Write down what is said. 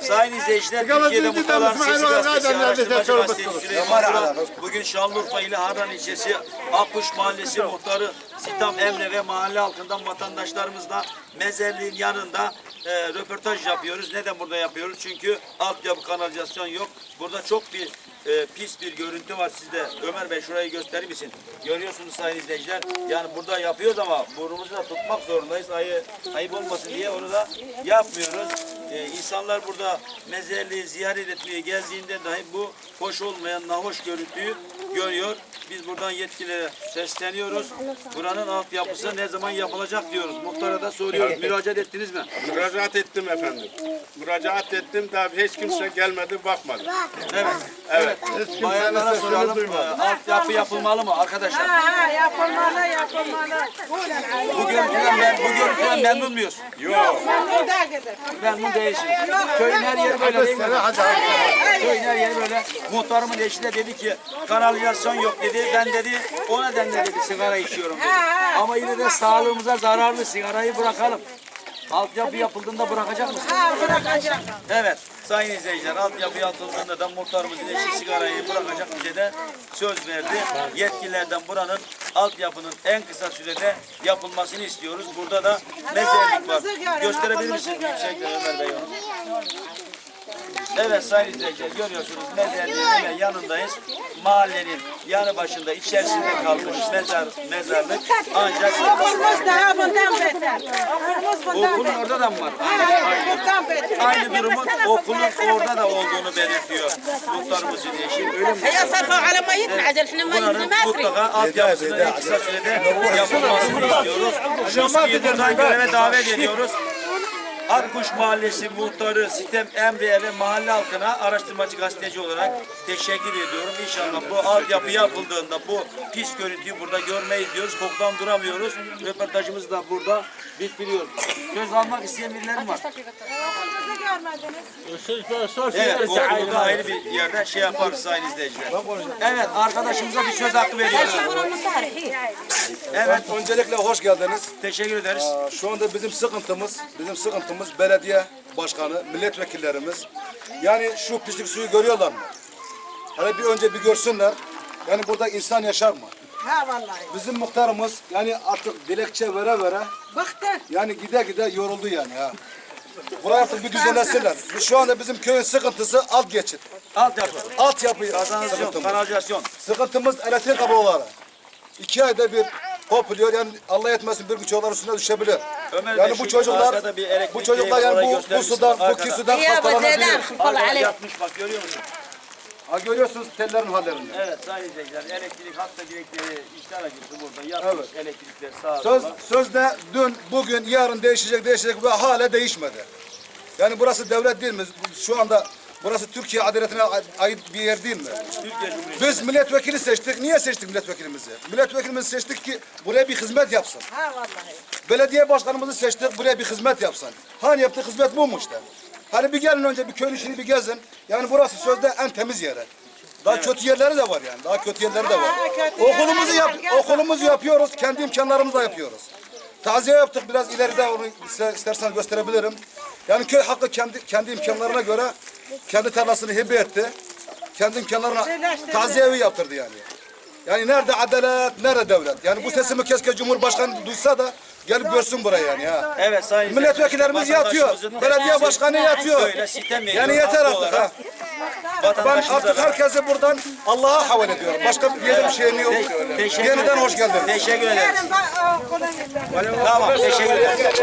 Sayın izleyiciler, Türkiye'de siz de İsmail sesi gazetesi, araştırmacı gazetesi. Süleyman Kural, bugün Şanlıurfa ili Harran ilçesi Akkuş Mahallesi muhtarı Sitam Emre ve mahalle halkından vatandaşlarımızla mezarlığın yanında e, röportaj yapıyoruz. Neden burada yapıyoruz? Çünkü altyapı kanalizasyon yok. Burada çok bir e, pis bir görüntü var sizde. Ömer Bey şurayı gösterir misin? Görüyorsunuz sayın izleyiciler. Yani burada yapıyoruz ama burnumuzu da tutmak zorundayız. Ayı, ayıp olmasın diye onu da yapmıyoruz. E, insanlar burada mezarlığı ziyaret etmeye geldiğinde dahi bu hoş olmayan nahoş görüntüyü görüyor. Biz buradan yetkililere sesleniyoruz. Buranın altyapısı ne zaman yapılacak diyoruz. Muhtara da soruyoruz. Müracaat ettiniz mi? Müracaat ettim efendim. Müracaat ettim daha hiç kimse gelmedi bakmadı. Evet. Evet. Bayanlara soralım. Altyapı yapılmalı mı arkadaşlar? Ha, yapılmalı, yapılmalı. Görüntüden, ben, bu görüntüden memnun muyuz? Yok. Memnun değildir. Memnun değilsiniz. Köyün her yeri böyle değil mi? Köyün her yeri böyle. Muhtarımın eşi de dedi ki kanalizasyon yok dedi. Ben dedi o nedenle dedi sigara içiyorum dedi. Ama yine de sağlığımıza zararlı sigarayı bırakalım. Altyapı yapıldığında bırakacak mısın? Ha, bırakacağım. Evet sayın izleyiciler altyapı yapıldığında da muhtarımızın eşi sigarayı bırakacak bize de söz verdi. Yetkililerden buranın altyapının en kısa sürede yapılmasını istiyoruz. Burada da mezarlık var. Gösterebilir misin hakkımızı görün. Yüksek Ömer Bey onu? Evet sayın izleyiciler görüyorsunuz mezarlığın hemen yanındayız. Mahallenin yanı başında içerisinde kalmış mezar mezarlık ancak Okulumuz daha bundan beter. Okulumuz bundan okulun beter. orada da mı var? Ha, bundan beter. Aynı durumun okulun orada da olduğunu belirtiyor muhtarımızın eşi. Öyle mi? هي صرفوا على ميتنا عجل احنا ما Buranın ما ادري mutlaka altyapısının en kısa sürede yapılmasını istiyoruz. Şuski'yi buradan göreve davet ediyoruz. Akkuş Mahallesi muhtarı Sitem Emre'ye ve mahalle halkına araştırmacı gazeteci olarak teşekkür ediyorum. İnşallah bu altyapı yapıldığında bu pis görüntüyü burada görmeyiz diyoruz. Kokudan duramıyoruz. Röportajımız da burada bitiriyor. Söz almak isteyen birileri var. Evet, okulda ayrı bir yerde şey yaparız sayın izleyiciler. Evet, arkadaşımıza bir söz hakkı veriyoruz. Evet, Öncelikle hoş geldiniz. teşekkür ederiz. Şu anda bizim sıkıntımız, bizim sıkıntımız belediye başkanı, milletvekillerimiz. Yani şu pislik suyu görüyorlar mı? Hani bir önce bir görsünler. Yani burada insan yaşar mı? Ha vallahi. Bizim muhtarımız yani artık dilekçe vere vere Bıktı. yani gide gide yoruldu yani ha. Burayı artık bir düzenlesinler. Biz Şu anda bizim köyün sıkıntısı alt geçit. Altyapı, Altyapı kanalizasyon, sıkıntımız. kanalizasyon. Sıkıntımız elektrik kabloları. İki ayda bir kopuluyor yani Allah etmesin bir gün çocuklar üstüne düşebilir. Ömer yani bu çocuklar bu çocuklar yani bu, bu sudan bu küsüden Ya bu hastalanabiliyor. Yatmış bak görüyor musun? Ha görüyorsunuz tellerin hallerini. Evet sayın elektrik hatta direkleri işler acısı burada yatmış elektrikler sağa Söz sola. sözde dün bugün yarın değişecek değişecek ve hala değişmedi. Yani burası devlet değil mi? Şu anda burası Türkiye adaletine ait bir yer değil mi? Türkiye Cumhuriyeti. Biz milletvekili seçtik. Niye seçtik milletvekilimizi? Milletvekilimizi seçtik ki buraya bir hizmet yapsın. Ha vallahi. Belediye başkanımızı seçtik buraya bir hizmet yapsın. Hani yaptığı hizmet bu mu işte? Hani bir gelin önce bir köyün içini bir gezin. Yani burası sözde en temiz yeri. Daha kötü yerleri de var yani. Daha kötü yerleri de var. Ha, Okulumuzu yap okulumuzu yapıyoruz. Kendi imkanlarımızla yapıyoruz. Taziye yaptık. Biraz ileride onu istersen gösterebilirim. Yani köy hakkı kendi kendi imkanlarına göre kendi tarlasını hibe etti. Kendi imkanlarına taziye evi yaptırdı yani. Yani nerede adalet, nerede devlet? Yani bu sesimi keşke Cumhurbaşkanı duysa da gelip görsün burayı yani ya. Evet sayın Milletvekillerimiz yatıyor. Belediye tepkisi başkanı yatıyor. Yani yeter artık ha. Ben artık herkesi buradan Allah'a havale ediyorum. Başka bir diyecek bir şeyim yok. Yeniden hoş geldiniz. Teşekkür gideceğim. Tamam, teşekkür ederiz.